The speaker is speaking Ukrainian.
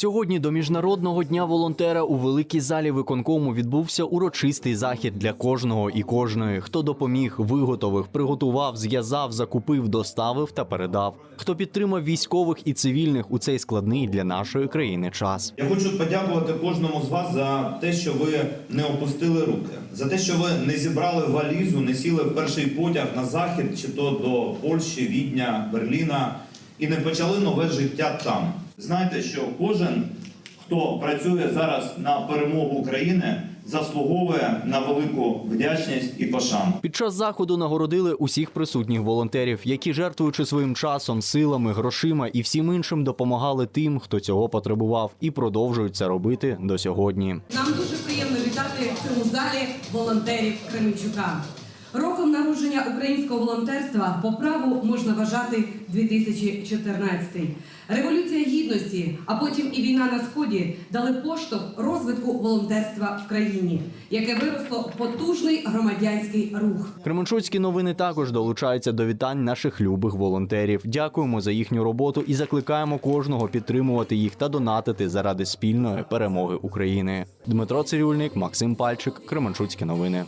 Сьогодні до міжнародного дня волонтера у великій залі виконкому відбувся урочистий захід для кожного і кожної, хто допоміг, виготовив, приготував, зв'язав, закупив, доставив та передав. Хто підтримав військових і цивільних у цей складний для нашої країни час. Я хочу подякувати кожному з вас за те, що ви не опустили руки, за те, що ви не зібрали валізу, не сіли в перший потяг на захід, чи то до Польщі, Відня, Берліна, і не почали нове життя там. Знайте, що кожен, хто працює зараз на перемогу України, заслуговує на велику вдячність і пошану. Під час заходу нагородили усіх присутніх волонтерів, які жертвуючи своїм часом, силами, грошима і всім іншим допомагали тим, хто цього потребував, і продовжують це робити до сьогодні. Нам дуже приємно вітати в цьому залі волонтерів Кременчука. Народження українського волонтерства по праву можна вважати 2014. Революція гідності, а потім і війна на сході дали поштовх розвитку волонтерства в країні, яке виросло потужний громадянський рух. Кременчуцькі новини також долучаються до вітань наших любих волонтерів. Дякуємо за їхню роботу і закликаємо кожного підтримувати їх та донатити заради спільної перемоги України. Дмитро Цирюльник, Максим Пальчик, Кременчуцькі новини.